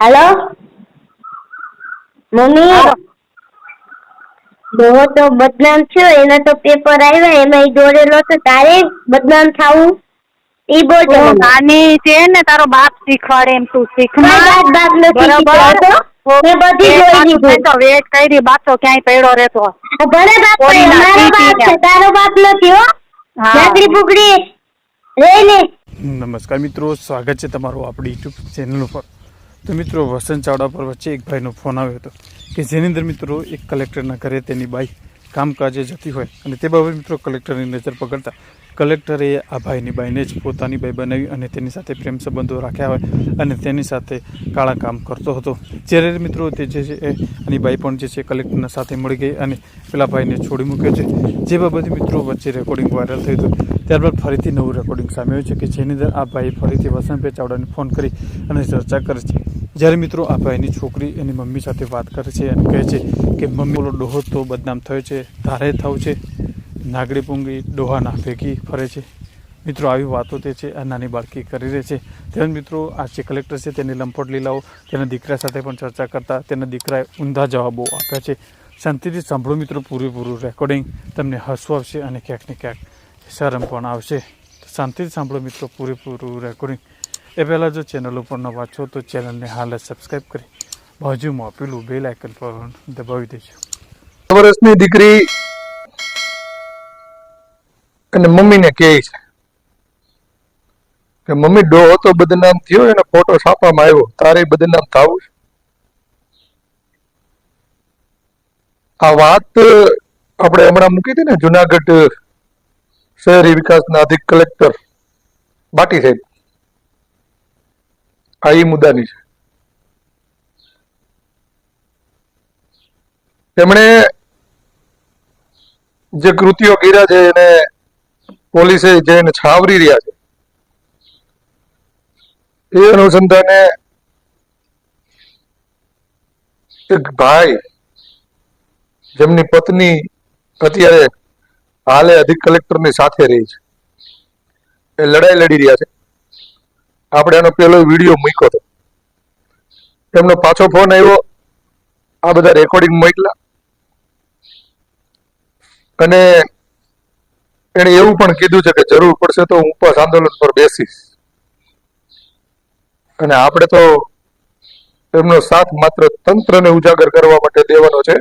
હાલો mummy? બહુ તો બદનામ થયો. એના તો પેપર આવ્યા એમાં ઈ દોરેલો તો તારે બદનામ થાવું? ઈ બહુ નાની છે ને તારો બાપ શીખવાડે એમ તું શીખમાં બાપ નથી શીખવાડતો. મેં બધી જોઈ લીધું. તો વેટ કરી બાતો ક્યાંય પડ્યો રહેતો. ભલે બાપ કોઈ પણ ના મારો બાપ છે તારો બાપ નથી હો. હા. ફૂકડી. રે ને નમસ્કાર મિત્રો સ્વાગત છે તમારું આપણી યુટ્યુબ ચેનલ ઉપર. તો મિત્રો, વસંત ચાવડા પર વચ્ચે એક ભાઈનો ફોન આવ્યો હતો કે જેની અંદર મિત્રો એક કલેક્ટરના ઘરે તેની બાઈ કામકાજે જતી હોય અને તે બાબતે મિત્રો કલેક્ટરની નજર પકડતા કલેક્ટરે આ ભાઈની બાઈને જ પોતાની બાઈ બનાવી અને તેની સાથે પ્રેમ સંબંધો રાખ્યા હોય અને તેની સાથે કાળા કામ કરતો હતો. જ્યારે મિત્રો તે જે છે એની બાઈ પણ જે છે કલેક્ટરના સાથે મળી ગઈ અને પેલા ભાઈને છોડી મૂક્યો છે. જે બાબતે મિત્રો વચ્ચે રેકોર્ડિંગ વાયરલ થયું હતું. ત્યારબાદ ફરીથી નવું રેકોર્ડિંગ સામે આવ્યું છે કે જેની અંદર આ ભાઈ ફરીથી વસંતભાઈ ચાવડાને ફોન કરી અને ચર્ચા કરે છે. જ્યારે મિત્રો આ ભાઈની છોકરી એની મમ્મી સાથે વાત કરે છે અને કહે છે કે, મમ્મી ઓલો ડોહો તો બદનામ થયો છે તારે થવું છે. નાગડી પૂંગી ડોહાના ભેગી ફરે છે. મિત્રો, આવી વાતો તે છે, આ નાની બાળકી કરી રહી છે. તેમજ મિત્રો, આ જે કલેક્ટર છે તેની લંપટ લીલાઓ, તેના દીકરા સાથે પણ ચર્ચા કરતા તેના દીકરાએ ઊંધા જવાબો આપ્યા છે. શાંતિથી સાંભળો મિત્રો, પૂરેપૂરું રેકોર્ડિંગ તમને હસવું આવશે અને ક્યાંક ને ક્યાંક શરમ પણ આવશે. શાંતિથી સાંભળો મિત્રો, પૂરેપૂરું રેકોર્ડિંગ એ પહેલાં જો ચેનલ ઉપર ન વાંચો તો ચેનલને હાલ સબસ્ક્રાઈબ કરી, બાજુમાં પેલું બેલ આઇકન પર દબાવી દેજો. વર્ષની દીકરી? અને મમ્મીને કહે છે કે મમ્મી ડોહો તો બદનામ થયો, એનો ફોટો છાપવામાં આવ્યો. તારે બદનામ થવું છે? આ વાત આપણે હમણાં મૂકી હતી ને જુનાગઢ શહેરી વિકાસના અધિક કલેક્ટર બાટી સાહેબ. આ એ મુદ્દાની છે. તેમણે જે કૃતિઓ કર્યા છે એને પોલીસે જે એને છાવરી રહ્યા છે. એ અનુસંધાને એક ભાઈ જેમની પત્ની અત્યારે હાલે અધિક કલેક્ટરની સાથે રહી છે. એ લડાઈ લડી રહ્યા છે. આપણે એનો પેલો વીડિયો મૂક્યો હતો. એમનો પાછો ફોન આવ્યો. આ બધા રેકોર્ડિંગ મોકલા અને એને એવું પણ કીધું છે કે જરૂર પડશે તો હું ઉપવાસ આંદોલન પર બેસીશ. અને આપણે તો એમનો સાથ માત્ર તંત્રને ઉજાગર કરવા માટે દેવાનો છે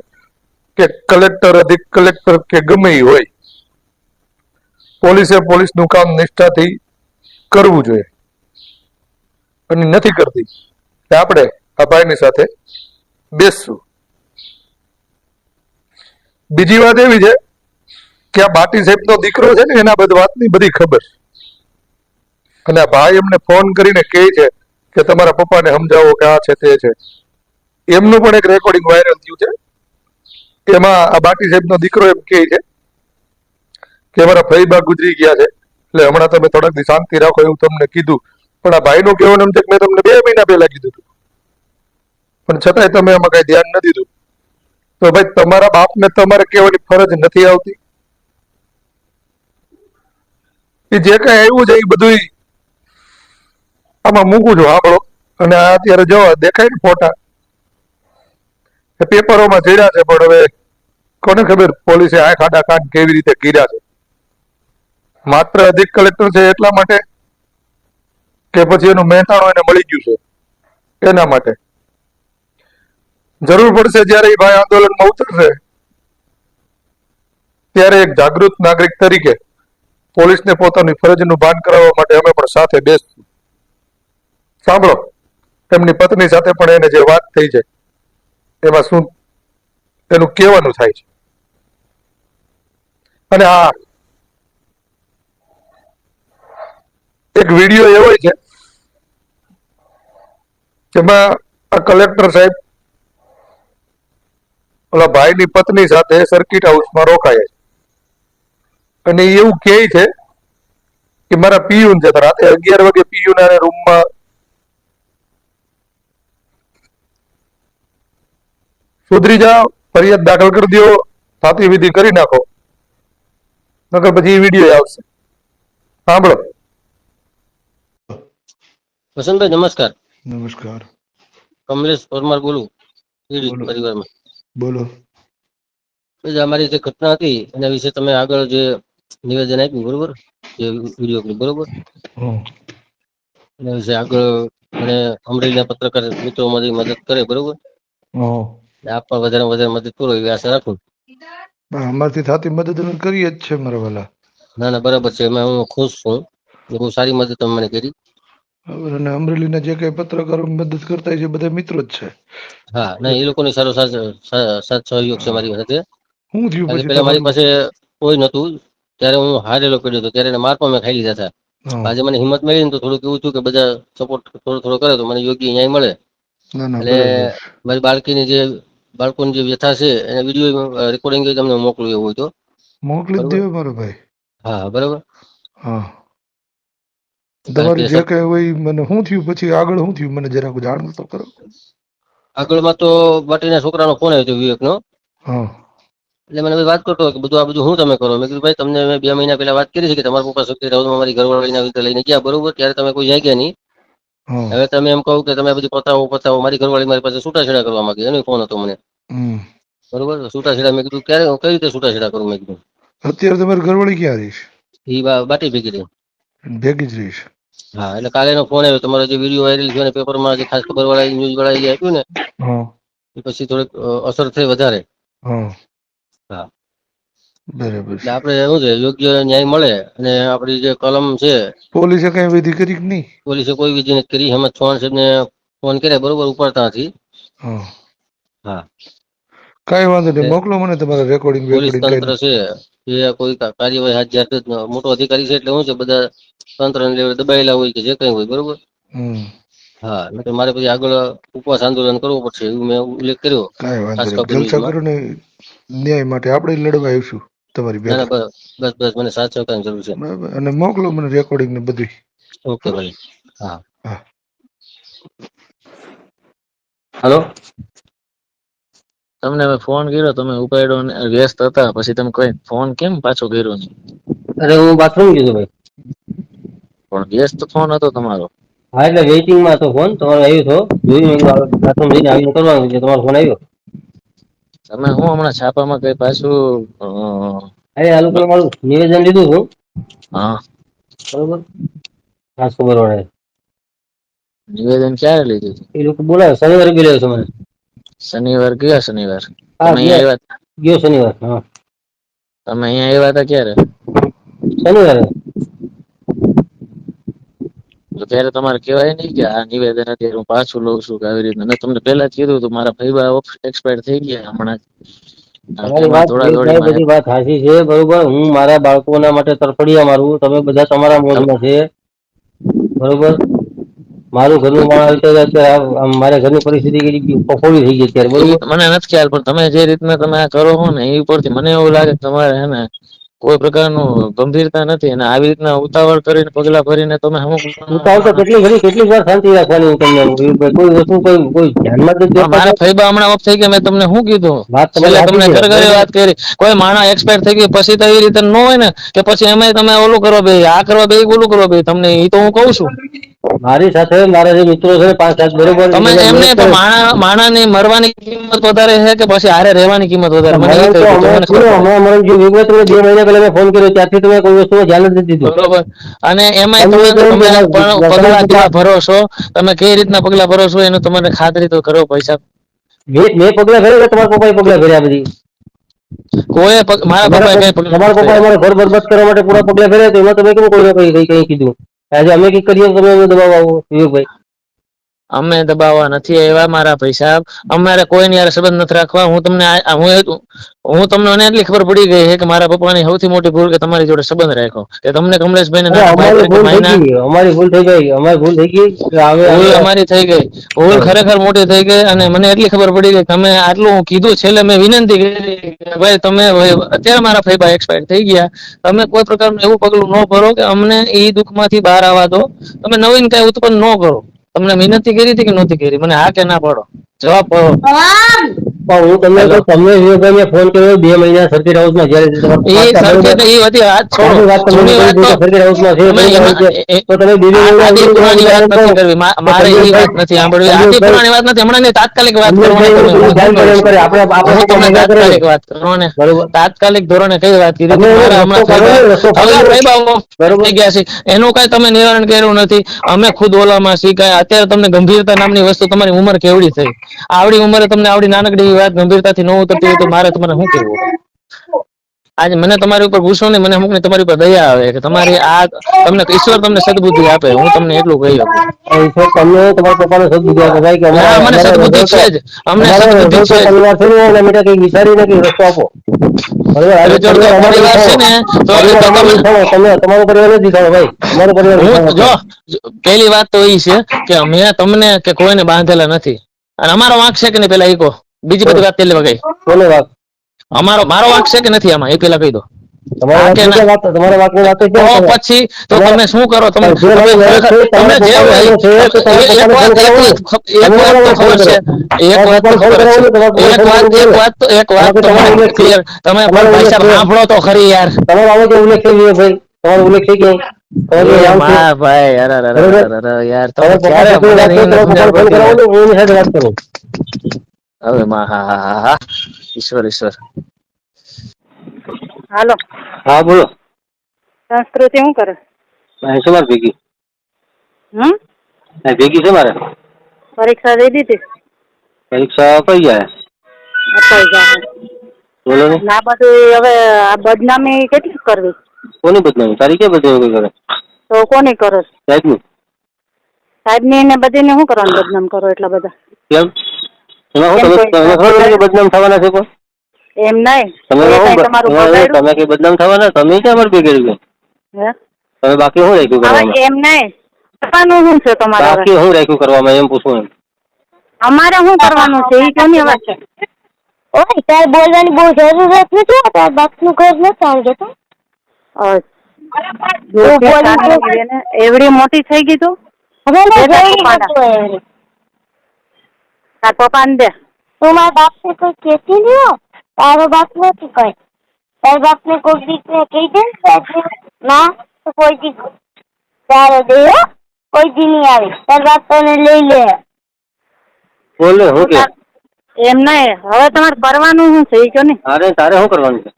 કે કલેક્ટર અધિક કલેક્ટર કે ગમે હોય. પોલીસે પોલીસનું કામ નિષ્ઠાથી કરવું જોઈએ. અને નથી કરતી. આપણે આ ભાઈની સાથે બેસશું. બીજી વાત એવી છે કે આ બાટી સાહેબનો દીકરો છે ને, એના બધી વાતની બધી ખબર. અને આ ભાઈ એમને ફોન કરીને કહે છે કે તમારા પપ્પાને સમજાવો કે આ છે, તે છે. એમનું પણ એક રેકોર્ડિંગ વાયરલ થયું છે. એમાં આ બાટી સાહેબનો દીકરો એમ કહે છે કે અમારા ફઈબા ગુજરી ગયા છે. એટલે હમણાં તમે થોડાક શાંતિ રાખો એવું તમને કીધું. પણ આ ભાઈનું કહેવાનું એમ છે મેં તમને બે મહિના પહેલા કીધું હતું. પણ છતાંય તમે એમાં કઈ ધ્યાન ન દીધું. તો ભાઈ, તમારા બાપને તમારે કહેવાની ફરજ નથી આવતી. એ જે કઈ આવ્યું છે એ બધું આમાં મૂકું છું સાંભળો અને આ અત્યારે જો દેખાય ને ફોટા પેપરોમાં ચડ્યા છે, પણ હવે કોને ખબર પોલીસે આ ખાડા કાંડ કેવી રીતે કર્યા છે. માત્ર અધિક કલેક્ટર છે એટલા માટે કે પછી એનું મહેતાણું એને મળી ગયું છે. એના માટે. જરૂર પડશે જ્યારે એ ભાઈ આંદોલનમાં ઉતરશે, ત્યારે એક જાગૃત નાગરિક તરીકે પોલીસને પોતાની ફરજનું ભાન કરાવવા માટે અમે પણ સાથે બેસશું. સાંભળો એમની પત્ની સાથે પણ એને જે વાત થઈ છે, એમાં શું એનું કહેવાનું થાય છે. અને આ એક વીડિયો એવો છે જેમાં આ કલેક્ટર સાહેબ ઓલા ભાઈની પત્ની સાથે સર્કિટ હાઉસમાં રોકાયા છે. અને એવું કહે છે કે મારા પિયુન છે રાતે અગિયાર વાગે પિયુન અને રૂમમાં સુધરી જાઓ, ફરિયાદ દાખલ કરી દો થાતી વિધિ કરી નાખો. નકર પછી એ વીડિયો આવશે. સાંભળો. વસંતભાઈ, નમસ્કાર. નમસ્કાર. કમલેશ પરમાર બોલું. પરિવારમાં. બોલો. જે અમારી જે ઘટના હતી એના વિશે તમે આગળ જે નિવેદન આપ્યું બરોબર? જે વીડિયો ક્લિપ બરોબર? એના વિશે આગળ મને અમરેલીના પત્રકાર મિત્રો મારી મદદ કરે બરોબર? આપ પણ વધારે વધારે મદદ કરો એવી આશા રાખું. અમારથી થતી મદદ કરીએ જ છે મારા વાલા. ના ના બરાબર છે. એમાં હું ખુશ છું. બહુ સારી મદદ તમે મને કરી. બરાબર અને અમરેલીના જે કઈ પત્રકારો મદદ કરતા છે બધા મિત્રો જ છે. હા ના એ લોકોની સારો સાથ સહયોગ છે મારી સાથે હું થયું પછી પેલા મારી પાસે કોઈ નતું ત્યારે હું હારેલો પડ્યો હતો. ત્યારે માર પણ મેં ખાઈ લીધા હતા. આજે મને હિંમત મળી ને તો થોડું કેવું થયું કે બધા સપોર્ટ થોડો થોડો કરે તો મને યોગ્ય ન્યાય મળે. એટલે મારી બાળકીની જે બાળકોની જે વ્યથા છે એને વીડિયો રેકોર્ડિંગ તમને મોકલું એવું હોય તો. મોકલી બરાબર. દેવો મારો ભાઈ. હા બરોબર? હા. તમારી જે કઈ હોય મને શું થયું? પછી આગળ શું થયું? મને જરાક જાણ તો કરો આગળમાં તો બાટીના છોકરાનો ફોન આવ્યો હતો વિવેકનો. હા. એટલે મને વાત કરતો કે બધું આ બધું હું તમે કરો? મેં કીધું ભાઈ તમને મેં બે મહિના પહેલા વાત કરી છે કે તમારા પપ્પા શક્તિ રાવતમાં મારી ઘરવાળીના વિરુદ્ધ લઈને ગયા બરોબર? ત્યારે તમે કોઈ જાગ્યા નહીં. હવે તમે એમ કહો કે તમે બધું પતાવો પતાવો મારી ઘરવાળી મારી પાસે છૂટાછેડા કરવા માંગે. એનો ફોન હતો મને. બરોબર? છૂટાછેડા મેં કીધું ક્યારે કઈ રીતે છૂટાછેડા કરું? મેં કીધું. અત્યારે તમારી ઘરવાળી ક્યાં રહીશ એ બાટી ભેગી રહી. ભેગી જ રહીશ હા એટલે કાલે એનો ફોન આવ્યો. તમારો જે વીડિયો વાયરલ થયો ને પેપરમાં જે ખાસ ખબર વાળા ન્યૂઝ વાળા જે આપ્યું ને એ પછી થોડીક અસર થઈ વધારે. હા. બરાબર. એટલે આપણે શું છે યોગ્ય ન્યાય મળે અને આપણી જે કલમ છે પોલીસે કઈ વિધિ કરી કે નહીં? પોલીસે કોઈ વિધિ નથી કરી. હેમંત ચૌહાણ સાહેબને ફોન કર્યા બરોબર ઉપાડતા નથી. હા. કઈ વાંધો નહીં મોકલો મને તમારા રેકોર્ડિંગ પોલીસ તંત્ર છે એ કોઈ કાર્યવાહી હાથ જાતે જ મોટો અધિકારી છે એટલે શું છે બધા તંત્ર દબાયેલા હોય કે જે કઈ હોય બરોબર? હા એટલે મારે પછી આગળ ઉપવાસ આંદોલન કરવું પડશે એવું મેં ઉલ્લેખ કર્યો. કાંઈ જલસા કરો ને ન્યાય માટે આપણે લડવા આવીશું તમારી બેન. બસ બસ મને સાથ સહકારની જરૂર છે. અને મોકલો મને રેકોર્ડિંગ ને બધી. ઓકે ભાઈ. હા. હા. હાલો? તમને મેં ફોન કર્યો તમે ઉપાડ્યો ને વ્યસ્ત હતા પછી તમે કઈ ફોન કેમ પાછો કર્યો નહીં? અરે હું બાથરૂમ ગયો ભાઈ. પણ વ્યસ્ત ફોન હતો તમારો. હા એટલે વેઇટિંગમાં હતો ફોન તમારો આવ્યો હતો જોયું બાથરૂમ જઈને આવીને કરવાનું છે તમારો ફોન આવ્યો. તમે હું હમણાં છાપામાં કઈ પાછું અરે આ લોકો મારું નિવેદન લીધું હતું. હા. બરોબર? ખાસ ખબર પડે. નિવેદન ક્યારે લીધું? એ લોકો બોલાવે શનિવારે બોલાવ્યો છે મને. શનિવાર ગયા શનિવાર? તમે અહીંયા ગયા- શનિવાર હા. તમે અહીંયા આવ્યા હતા ક્યારે? શનિવારે. તો ત્યારે તમારે કહેવાય નહીં કે આ નિવેદન અત્યારે હું પાછું લઉં છું કે આવી રીતના મેં તમને પહેલા જ કીધું હતું મારા ભાઈ એક્સપાયર થઈ ગયા હમણાં બધી વાત સાચી છે બરોબર. હું મારા બાળકોના માટે તરફડિયા મારું તમે બધા તમારા મોજમાં છે. બરોબર? મારું ઘરનું માણસ મારા ઘરની પરિસ્થિતિ કફોડી થઈ ગઈ અત્યારે બરોબર? મને નથી ખ્યાલ પણ તમે જે રીતના તમે આ કરો છો ને એ ઉપરથી મને એવું લાગે કે તમારે હે ને કોઈ પ્રકારનું ગંભીરતા નથી અને આવી રીતના ઉતાવળ કરીને પગલા ભરીને તમે અમુક ઉતાવળ તો કેટલી ઘણી કેટલી વાર શાંતિ રાખવાની હું તમને કોઈ વસ્તુ કોઈ કોઈ ધ્યાનમાં નથી મારા આપતા. હમણાં ઓફ થઈ ગયા મેં તમને શું કીધું? વાત તમને ઘર ઘરે વાત કરી. કોઈ માણસ એક્સપાયર થઈ ગઈ પછી તો એવી રીતે ન હોય ને કે પછી એમાં તમે ઓલું કરવા બે આ કરવા બે ઓલું કરો બે તમને એ તો હું કહું છું. મારી સાથે મારા જે મિત્રો છે પાંચ સાત બરોબર તમે એમને તો માણા માણા ની મરવાની કિંમત વધારે છે કે પછી હારે રહેવાની કિંમત વધારે? મને એ મરણ તો કહી દો, હમણાં મને ખબર થયું, પડે. હમણાં મરણ થયું. વિગત બે મહિના પહેલા મેં ફોન કર્યો ત્યારથી તમે કોઈ વસ્તુ ધ્યાન નથી દીધું. બરોબર. અને એમાં તમે પગલા કેવા ભરો છો? તમે કઈ રીતના પગલા ભરો છો? એનું તમને ખાતરી તો કરો પૈસા. મેં મેં પગલા ભર્યા કે તમારા પપ્પાએ પગલા ભર્યા બધી? કોઈ મારા પપ્પાએ કઈ પગલાં તમારા પપ્પાએ મારા ઘર બરબાદ કરવા માટે પૂરા પગલા ભર્યા તો એમાં તમે કેમ કઈ કઈ કીધું? આજે અમે કઈ કરીએ તમે અમને દબાવ આવો વિવેકભાઈ. અમે દબાવવા નથી આવ્યા મારા પૈસા. અમારે કોઈની હારે સંબંધ નથી રાખવા. હું તમને હું હું તમને અને એટલી ખબર પડી ગઈ છે કે મારા પપ્પાની સૌથી મોટી ભૂલ કે તમારી જોડે સંબંધ રાખ્યો. કે તમને કમલેશભાઈ ને અમારી ભૂલ થઈ ગઈ. અમારી ભૂલ થઈ ગઈ. ભૂલ અમારી થઈ ગઈ. ભૂલ ખરેખર મોટી થઈ ગઈ અને મને એટલી ખબર પડી ગઈ તમે આટલું હું કીધું છેલ્લે મેં વિનંતી કરી કે ભાઈ તમે અત્યારે મારા ફઈબા એક્સપાયર થઈ ગયા. તમે કોઈ પ્રકારનું એવું પગલું ન ભરો કે અમને એ દુઃખમાંથી બહાર આવવા દો. તમે નવીન કઈ ઉત્પન્ન ન કરો. તમને વિનંતી કરી હતી કે નહોતી કરી? મને હા કે ના પાડો. જવાબ પાડો પણ હું તમને. તમને ફોન કર્યો બે મહિના સર્કિટ જ્યારે સર્કિટ છે. તો તમે બીજી મારે એ વાત નથી સાંભળવી. પુરાણી વાત નથી હમણાં તાત્કાલિક વાત કરવાની વાત કરો ને. ધોરણે કઈ વાત કીધી કરો ગયા છે. એનું કઈ તમે નિવારણ કર્યું નથી. અમે ખુદ ઓલામાં શીખાય અત્યારે તમને ગંભીરતા નામની વસ્તુ તમારી ઉંમર કેવડી થઈ? આવડી ઉંમરે તમને આવડી નાનકડી એવી વાત ગંભીરતાથી ન ઉતરતી હોય તો મારે તમારે શું કહેવું? આજે મને તમારી ઉપર ગુસ્સો નહીં મને અમુક ને તમારી ઉપર દયા આવે કે તમારી આ તમને ઈશ્વર તમને સદબુદ્ધિ આપે હું તમને એટલું કહી શકું. તમને તમારા પપ્પાને સદબુદ્ધિ આપે ભાઈ કે હા, મને સદબુદ્ધિ છે જ. અમને સદબુદ્ધિ છે પરિવાર છે ને એના માટે કંઈ વિચારીને કઈ રસ્તો આપો. બરોબર? આ જો પરિવાર અમારો છે ને, તો- પરિવાર તો તમે- તમારો પરિવાર નથી વિખાવો ભાઈ. અમારો પરિવાર જો પહેલી વાત તો એ છે કે અમે તમને કે કોઈને બાંધેલા નથી. અને અમારો વાંક છે કે નહીં પેલા કહો. બીજી બધી વાત પેલી વગઈ. કોને વાત. અમારો મારો વાંક છે કે નથી આમાં? એ પેલા કહી દો? પછી તો તમે શું કરો? તમે તમે જે એક વાત તમે સાંભળો તો ખરી યાર. તમારો ઉલ્લેખ થઈ ગયો ભાઈ. તમારો ઉલ્લેખ થઈ ગયો ભાઈ અરે યાર તમે હવે માં હા હા હા હા ઈશ્વર ઈશ્વર હાલો હા બોલો સંસ્કૃતિ શું કરે અહીં છે મારે ભેગી હમ અહીં ભેગી છે મારે પરીક્ષા દઈ દીધી પરીક્ષા કઈ જાય અપાઈ જાય બોલો ને ના બધું હવે આ બદનામી કેટલી કરવી કોની બદનામી તારી કે બદનામી કોઈ કરે તો કોની કરો છો? સાહેબની સાહેબની ને બધીને શું કરવાનું બદનામ કરો એટલા બધા કેમ બદનામ થવાના છે પણ એમ નહીં. તમે એ શું કાંઈ બ- તમારું તમે બગાડ્યું? તમે કઈ બદનામ થવાના? તમે ક્યાં અમારે ભેગી તમે બાકી શું રાખ્યું કરવામાં? એમ નહીં. કરવાનું શું છે તમારે હવે? બાકી શું રાખ્યું કરવામાં? એમ પૂછું એમ. અમારે શું કરવાનું છે? એ કેમ વાત છે? ઓય તારે બોલવાની બહુ જરૂરત નથી તાર બાપનું ઘર તો- એવડી મોટી થઈ ગઈ તું? હવે તારા પપ્પાના. દે તું મારા બાપને કોઈ કહેતી નહીં હો તારો બાપ નથી કોઈ તારા બાપને કોઈ દીકરે કહી દે ને ના તો કોઈ દી તારો દે હો કોઈ દી નહીં આવે તારા બાપ તને લઈ લે બોલ કે એમ નહીં હવે તમારે કરવાનું શું છે એ કહો ને અરે તારે શું કરવાનું છે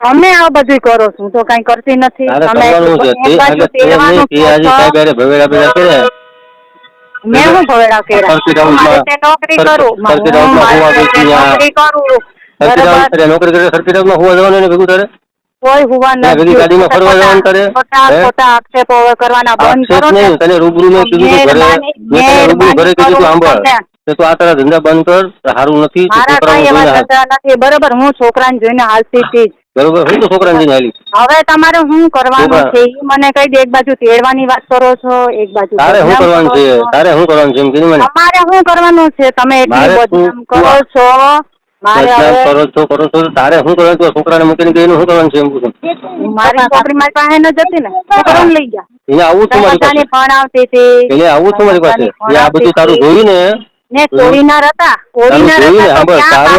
અમે આ બધું કરો છું તો કઈ કરતી નથી અમે ભવેડા ભેગા કર્યા મેં શું ભવેડા કર્યા મારે નોકરી કરું સરખી હું રાઉન્ડમાં મારે હોવા તે બેસી આ- નોકરી કરું સરખી બરાબર રાઉન્ડ તારે નોકરી કરે સરખી રાઉન્ડમાં હોવા જવાનું એને ભેગું તારે કોઈ હુવા નથી ગાડીમાં ફરવા જવાનું તારે? ખોટા ખોટા આક્ષેપો હવે કરવાના બંધ કરો નહીં તને રૂબરૂ મેં કીધું તું ઘરે મેં તને રૂબરૂ ઘરે કીધું તું સાંભળ આ તારા ધંધા બંધ કર સારું નથી મારા કઈ એવા. ધંધા નથી બરોબર હું છોકરાને જોઈને હાલતી હતી. બરોબર હું તો છોકરાને લઈને આવી હવે તમારે શું કરવાનું છે? ઈ મને કઈ દે એક બાજુ તેડવાની વાત કરો છો એક બાજુ તારે શું કરવાનું છે? તારે શું કરવાનું છે? એમ કીધું મને. તમારે શું કરવાનું છે? તમે એટલી બદનામ કરો છો? મારે બદનામ કરો છો કરો છો તારે શું કરવાનું તું છોકરાને મૂકીને ગઈ એનું શું કરવાનું છે એમ પૂછું. મારી છોકરી મારી પાસે ન જતી ને. છોકરાને લઈ ગયા. એને આવું છું મારી પાસે. ભણાવતી હતી. એને આવું છું મારી પાસે. આ બધું તારું જોયું ને ને કોડીનાર હતા. કોડીનાર તારું જોયું ને, સાંભળ, તારું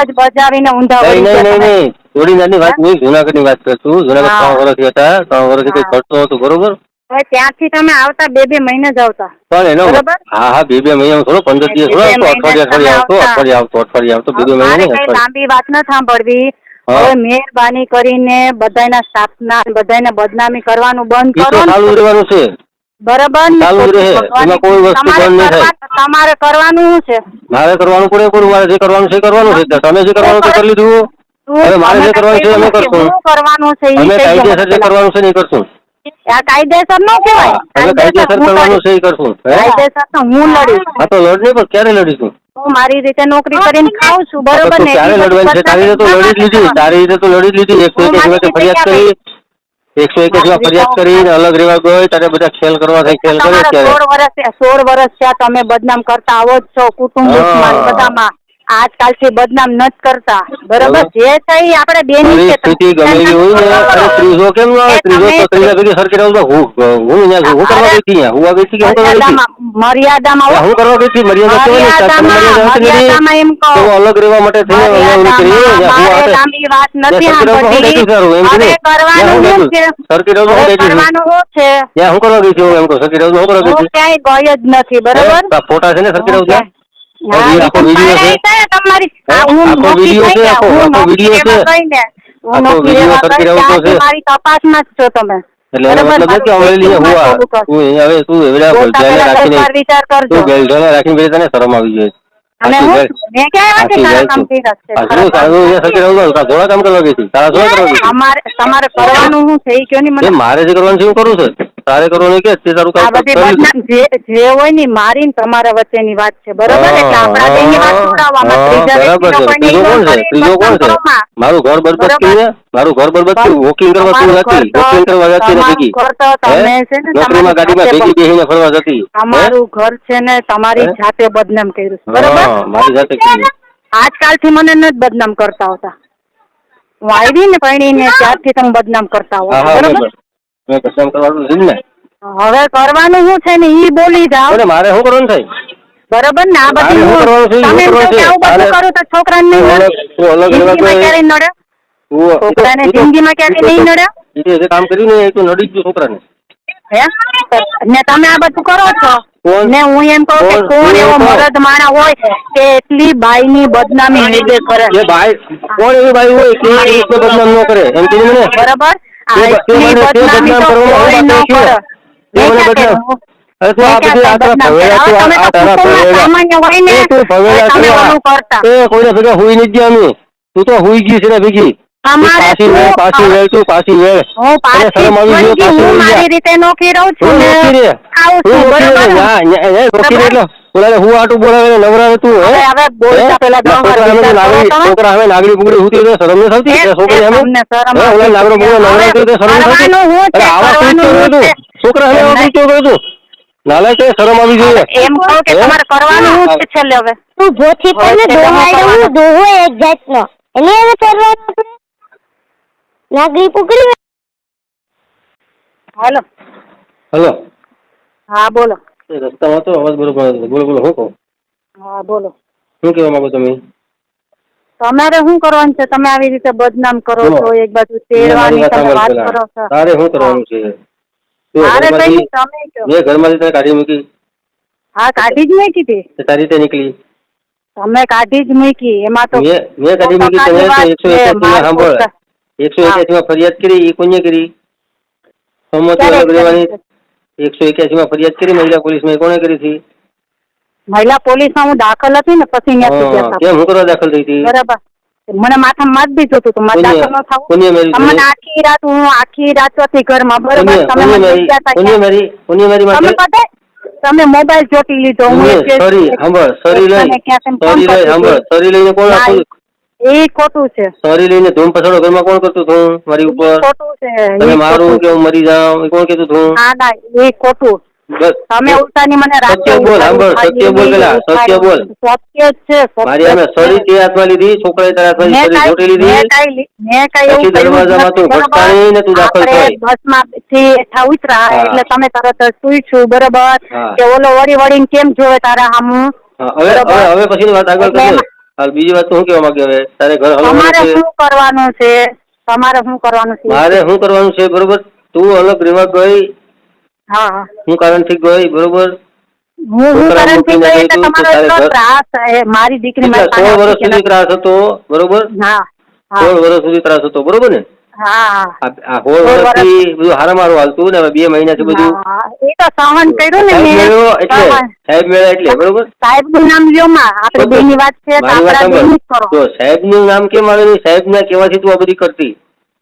આ બજાવીને ઊંધા વળી નહીં નહીં ગયા જોડીનારની વાત નહીં જુનાગઢની વાત કરશું જુનાગઢ ત્રણ વર્ષથી હતા. ત્રણ વર્ષથી કઈ ખર્ચો હતો બરોબર? ત્યાંથી તમે આવતા બે બે મહિને જ આવતા. પણ એનો હા હા બે બે મહિના થોડો પંદર દિવસ થોડો અઠવાડિયે અઠવાડિયે આવતો અઠવાડિયે આવતો બે બે મહિના લાંબી વાત ન સાંભળવી. હવે મહેરબાની કરીને બધાના સ્થાપના બધાને બદનામી કરવાનું બંધ કરો ચાલુ રહેવાનું છે. બરાબર ચાલુ રહે. એમાં કોઈ વસ્તુ તમારે કરવાનું છે? મારે કરવાનું પડે પૂરું મારે જે કરવાનું છે કરવાનું છે. તમે જે કરવાનું તે કરી લીધું. હવે મારે જે કરવાનું છે અમે કરશું. કરવાનું છે અમે કાયદેસર જે કરવાનું છે એ કરશું. આ કાયદેસર નો કહેવાય. અમે કાયદેસર કરવાનું છે એ કરશું. કાયદેસર તો હું લડીશ હા તો લડ પણ ક્યારે લડીશું? હું મારી રીતે નોકરી કરીને ખાઉં છું બરોબર ને? ક્યારે લડવાની છે? તારી રીતે તો લડી જ લીધી. તારી રીતે તો લડી જ લીધી. એકસો એક વખતે ફરિયાદ કરી. એકસો એક જેવા ફરિયાદ કરીને અલગ રહેવા ગયો તારે બધા ખેલ કરવા થાય ખેલ કરે સોળ વર્ષ સોળ વર્ષ થયા તમે બદનામ કરતા આવો જ છો કુટુંબ. બધામાં. આજકાલથી બદનામ નથી કરતા. બરોબર. જે છે ઈ આપણે બેન છે. પરિસ્થિતિ ગમે હોય ને અરે ત્રીજો કેમ ન આવે ત્રીજો તો ત્રીજા ભેગી સરખી રહું હું હું અહીંયા હું કરવા ગઈ હતી હું આવી હતી કે હું કરવા ગઈ મર્યાદામાં હું. કરવા ગઈ હતી? મર્યાદા શાસ્ત્રની મર્યાદામાં મર્યાદા મર્યાદામાં એમ કહો. તો અલગ રહેવા માટે થઈ ઓલી કરી હું વાત નથી હું. બેઠી સારું એમ કરવાનું ત્યાં છે. સરખી રહું હું બેઠી. કરવાનું શું છે. યા હું કરવા ગઈ છું એમ કહો સરખી રહું હું કરવા ગઈ છું. ક્યાંય ગઈ જ નથી બરોબર? ફોટા છે ને સરખી રહું હા, આખો છે? છે? વીડિયો છે? ને. વીડિયો રહું તો છે. મારી તપાસમાં જ છો તમે. એટલે મતલબ કે હું હવે એવડા રાખીને તું ગલઢાને રાખીને તને શરમ આવી જોઈએ અને હું મેં ક્યાં એવા કે તારા કામ સરખી રહું થોડા કામ કરવા ગઈ તારા થોડા કરવા ગઈ અમારે તમારે કરવાનું હું થઈ કયો મને મારે જે કરવાનું છે હું કરું છું. તારે કરવાનું કે તે તારું આ કામ બધી બદનામ જે જે હોય ને મારી ને તમારા વચ્ચેની વાત છે બરોબર? એટલે આપણા બેની વાત છોડાવવામાં ત્રીજા બરાબર છે. ત્રીજો કોણ છે? ત્રીજો કોણ છે? બદનામ મારું ઘર બરબાદ બરાબર. ગયા મારું ઘર બરબાદ કર્યું વોકિંગ કરવા તું જતી વોકિંગ કરવા જતી નથી હે? નોકરીમાં ગાડીમાં ભેગી બેસીને ફરવા જતી? અમારું ઘર છે ને તમારી જાતે બદનામ કર્યું છે બરોબર? મારી જાતે કર્યું. આજકાલથી મને નથી બદનામ કરતા હોતા. હું આવી ને. પરણીને ત્યારથી તમે બદનામ કરતા હો બરાબર. મેં કસમ કરવાનું છે ને. હવે કરવાનું શું છે ને? ઈ બોલી જાવ અરે મારે શું કરવાનું થાય બરોબર ને? આ બધું શું કરવાનું છે? તમે એમ કે આવું બધું કરો તો છોકરાને નહીં તું અલગ- તું અલગ રહેવા જિંદગીમાં ગઈ. નડે છોકરાને જિંદગીમાં ક્યારે નહીં નડે એ જે કામ કર્યું ને એ તો નડી ગયું છોકરાને. હે? ને તમે આ બધું કરો છો? ને હું એમ કહું કે કોણ? એવો મરદ માણા હોય કે એટલી બાઈની બદનામી હેડે કરે? ભાઈ કોણ એવી ભાઈ હોય કે બદનામ ન કરે? એમ કીધું બરાબર. હોય કોઈને ભેગા હુઈ નથી ગયા અમે. તું તો હુઈ ગઈ છે ને ભેગી. અમારે પાછી વેળ તું પાછી વેળ હું પાછી શરમ આવી જ ગઈ, વળી ગઈ. પાછી હું મારી રીતે નોકી રહું છું ને આવું છું. નોકી રે. બરોબર? ના, ન્યા- ન્યા નોકી રે એટલે ઓલાને હું આટું બોલાવે ને તું હે? હવે બોલતા પહેલા નાગરી- છોકરા નાગરી બુગડી તો શરમ થતી? છોકરી ઓલા નાગરો બુગડો તો થતી? આવા તું? છોકરા શરમ જોઈએ એમ કહો કે તમારે કરવાનું શું છે છેલ્લે હવે? તું જોથી પણ તને છે દોહાડે તમારે હું દોહો એક જાતનો. એટલે હવે કરવાનું નાગરી પકડી હાલો. હલો. હા બોલો. એ રસ્તામાં હતો અવાજ બરોબર નથી. બોલો બોલો હું કહું? હા બોલો. શું કહેવા માંગો તમે? તમારે શું કરવાનું છે? તમે આવી રીતે બદનામ કરો બોલો. છો એક બાજુ તેડવાની તમે વાત કરો છો. તારે શું કરવાનું છે? તું મારે કઈ ઘરમાંથી- નહીં, તમે કહો. મેં ઘરમાંથી તને કાઢી મૂકી હા કાઢી જ મૂકી હતી. તે તારી રીતે નીકળી. તમે કાઢી જ મૂકી. એમાં તો મેં મેં કાઢી મૂકી તમે તો પોતાની એકસો છે, મારી સાંભળ પોતા- એકસો એક્યાસી માં ફરિયાદ કરી એ કોને કરી? અલગ રહેવાની? એકસો એક્યાસી માં ફરિયાદ કરી મહિલા પોલીસમાં કોને કરી હતી? મહિલા પોલીસમાં હું દાખલ હતી ને પછી કેમ? હું કરવા દાખલ થઈ હતી? બરાબર. મને માથામાં મારી દીધું હતું મારે દાખલ ન થવું. તમને આખી રાત હું આખી રાત હતી ઘરમાં બરોબર? તમે મને તમે માથે તમે મોબાઈલ ચોટી લીધો હું સોરી સાંભળ સોરી લઈ. ફોન સરી લઈ સાંભળ. લઈને કોણ એ ખોટું છે. સોરી લઈને ધૂમ પછાડો ઘરમાં કોણ કરતું હતું? મારી ઉપર? ખોટું છે. તમે મારું કે હું મરી જાઉં એ કોણ કહેતું હતું? ના ના એ ખોટું. બસ. તમે ઉલટાની મને સત્ય બોલ, સાંભળ, સત્ય બોલ પેલા, સત્ય બોલ. સત્ય છે મારી અમે સોરી તે હાથમાં લીધી? છોકરાએ તારા હાથમાં સોરી જોટી લીધી? મેં કાંઈ મેં કાંઈ એવું દરવાજામાં તું? ભટકાણી ને તું દાખલ થઈ. બસમાંથી એઠા ઉતરા એટલે તમે તરત જ પૂછ્યું બરોબર? કે ઓલો વળી વળીને કેમ જોવે તારા હામું? હવે હવે પછી વાત આગળ એમાં- હાલ બીજી વાત શું કહેવા માંગે હવે? તારે ઘર છે શું કરવાનું છે? તમારે શું કરવાનું છે? મારે શું કરવાનું છે બરોબર? તું અલગ રહેવા ગઈ? હા હા. હું કારણથી ગઈ બરોબર? હું હું ગઈ? એટલે તમારો ત્રાસ મારી દીકરી મારી સોળ વર્ષ સુધી ત્રાસ હતો બરોબર? હા. સોળ વર્ષ સુધી ત્રાસ હતો બરોબર ને? હા. આ સોળ વર્ષથી બધું હારામારું હાલતું ને હવે બે મહિનાથી બધું. એ તો સહન કર્યું ને મેં. એટલે સાહેબ મેળા એટલે બરોબર? સાહેબનું નામ લ્યો માં. આપણે બેની વાત છે તો આપણા બેની કરો. જો સાહેબનું નામ કેમ આવે સાહેબ ના કહેવાથી તું આ બધી કરતી.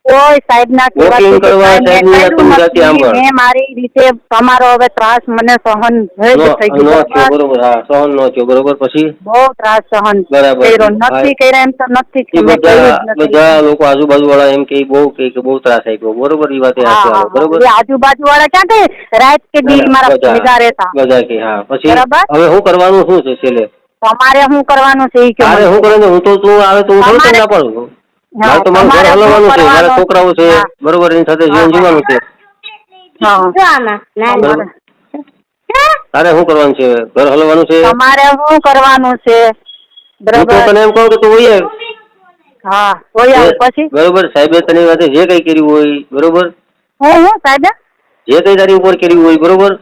કોઈ સાહેબ? ના Walking કરવા સાહેબની વાત તું જાતે સાંભળ. મેં મારી રીતે તમારો હવે ત્રાસ મને સહન જ નો થઈ નો ગયો થયો બરાબર? બરોબર હા સહન નો થયો બરોબર પછી? બહુ ત્રાસ સહન કર્યો. નથી કર્યા એમ તો નથી એ કે મેં બધા કર્યું જ નથી. બધા લોકો આજુબાજુ વાળા એમ કે બહુ કે કે બહુ ત્રાસ આપ્યો. બરોબર એ વાત હા, હા, બરોબર? આજુબાજુ વાળા ક્યાં કે? રાત કે દી મારા ભેગા રહેતા. બધા કે હા પછી બરાબર. હવે હું કરવાનું શું છે છેલ્લે? તમારે શું કરવાનું છે એ કરે છે? હું તો તું આવે તો હું થોડું ના પાડું. મારે તો મારું ઘર હલવાનું છે મારા છોકરાઓ છે બરોબર એની સાથે જીવન જીવવાનું છે. હા. જો આમાં ના બરોબર. તારે શું કરવાનું છે? ઘર હલવાનું છે? તમારે શું કરવાનું છે? બરોબર. તને એમ કહું કે તું હોય હા હોય પછી? બરોબર સાહેબે તને વાતે જે કઈ કર્યું હોય બરોબર? હું હું સાહેબ? જે કઈ તારી ઉપર કર્યું હોય બરોબર?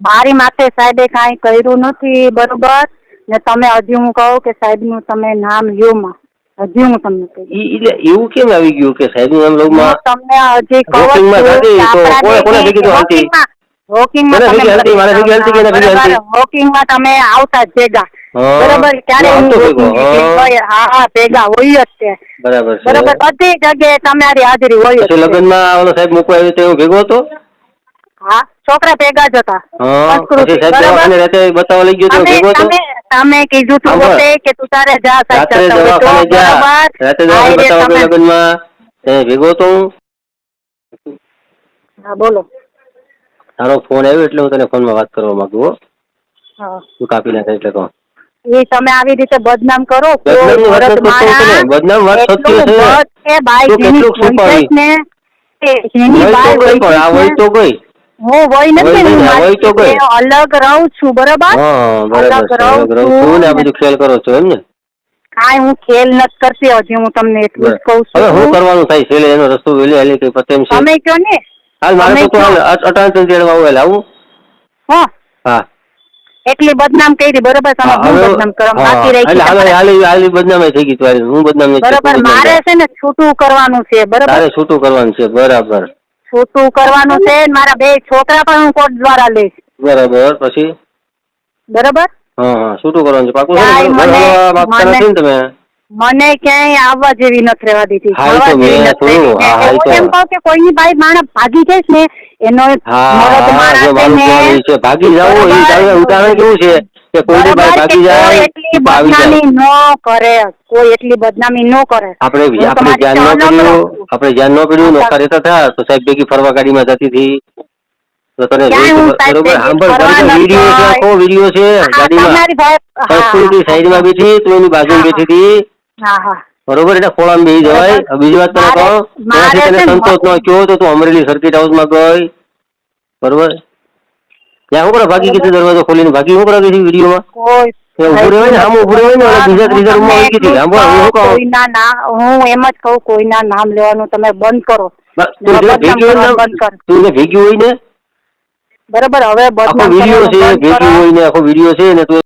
મારી માથે સાહેબે કાંઈ કર્યું નથી બરોબર? ને તમે હજી હું કહું કે સાહેબનું તમે નામ લ્યો માં. હજી હું તમને કહું ઈ એટલે એવું કેમ આવી ગયું કે સાહેબનું નામ લઉં હું માં તમને હજી કહું જ વોકિંગમાં છું થતી કે તો આપણા કોને- કોને ભેગી તો હાલતી? વોકિંગમાં વોકિંગમાં કોને ભેગી તમે હાલતી? મારા ભેગી હાલતી કે એના ભેગી બરાબર, હાલતી? વોકિંગમાં તમે આવતા જ ભેગા હા. બરોબર ક્યારે હું હું આવતો ભેગો. વોકિંગ હા. હોય હા હા ભેગા હોય જ તે બરાબર છે બરોબર બધી જગ્યાએ તમારી હાજરી હોય જ પછી છે. લગ્નમાં ઓલો સાહેબ મૂકવા આવ્યો તો હું ભેગો હતો હા છોકરા ભેગા જ હતા હા સંસ્કૃતિ, પછી સાહેબ બરાબર? દવાખાને રાતે બતાવવા લઈ ગયો તો તમે ભેગો હતો તમે કીધું તું. પોતે કે તું તારે જા રાત્રે દવાખાને જા. બરાબર? રાતે દવાખાને બતાવવા ગયો લગ્નમાં. તે ભેગો તો હું. હા બોલો. તારો ફોન આવ્યો એટલે હું તને ફોનમાં વાત કરવા માંગુ હો. હા. તું કાપી નાખે એટલે કહો એ તમે આવી રીતે બદનામ કરો. બદનામ વાત સત્ય છે. એ બાઈ જેની કેટલુંક ને એ જેની વય બાઈ તો ગઈ. હું વય નથી હું મારી રીતે અલગ રહું છું બરોબર? અલગ રહું છું ને આ બધું ખેલ કરો છો એમ ને? કાંઈ હું ખેલ નથી કરતી હજી હું તમને એટલું જ કહું હવે હું કરવાનું થાય છેલ્લે એનો રસ્તો વેલી હાલી કઈ પતે એમ છે. તમે કયો ને? હાલ મારે તો કહો. હાલ અટાણ આવું હો. હા. એટલી બદનામ કરી બરોબર? તમે હા, બદનામ કરો બાકી રહી એટલે હાલ. હાલ હાલ બદનામી થઈ ગઈ તારી હું બદનામ બરોબર મારે છે ને છૂટું કરવાનું છે બરોબર? તારે છૂટું કરવાનું છે બરાબર. છૂટું કરવાનું છે ને મારા બે છોકરા પણ હું કોર્ટ દ્વારા લઈશ બરાબર પછી બરાબર હા હા છૂટું કરવાનું છે પાકું છે ને? કાંઈ ઘર મને- માંગતા મને- નથી ને તમે મને ક્યાંય આવવા જેવી નથી રહેવા દીધી હા, એ તો જવા જેવી નથી થોડું, રહેવી. હા, હા, એ હું તો. એમ કહું કે કોઈની બાઈ માણસ ભાગી જઈશ ને એનો હા મરદ હા માણસ જો મારું કહેવાનું એ છે ભાગી જાવ એ બરોબર. તારું ઉદાહરણ કેવું છે કે કોઈની ભાગી જાય એટલી તો બદનામી ન કરે કોઈ એટલી બદનામી ન કરે. આપણે આપણે ધ્યાન ન કર્યું આપણે ધ્યાન ન કર્યું નોખા રહેતા થયા તો સાહેબ ભેગી ફરવા ગાડીમાં જતી હતી. તો તને બરોબર સાંભળ વીડિયો છે. આખો વીડિયો છે ગાડીમાં. તમારી ભાઈ- હા, સંસ્કૃતિ સાઈડમાં બેઠી તું એની બાજુમાં બેઠી હતી. હા હા. બરોબર એટલે ખોળામાં બેસી જવાય. બીજી વાત તને કહું તને સંતોષ ન થયો તો તું અમરેલી સર્કિટ હાઉસમાં ગઈ. બરોબર? ત્યાં શું કરે ભાગી ગઈ દરવાજો ખોલીને? ભાગી શું કરે છે વિડીયોમાં? કોઈ એ રહેવાય ને, આમ ઊભું રહેવાય ને, બીજા ત્રીજા રૂમમાં વહી ગઈ આમ હું કહું? કોઈના નામ હું એમ જ કહું કોઈના નામ લેવાનું તમે બંધ કરો. તું ભેગી હોય ને કરવાનું બંધ કર. તું જે હોય ને? બરોબર હવે વીડિયો છે ભેગી હોય ને આખો વીડિયો છે ને તું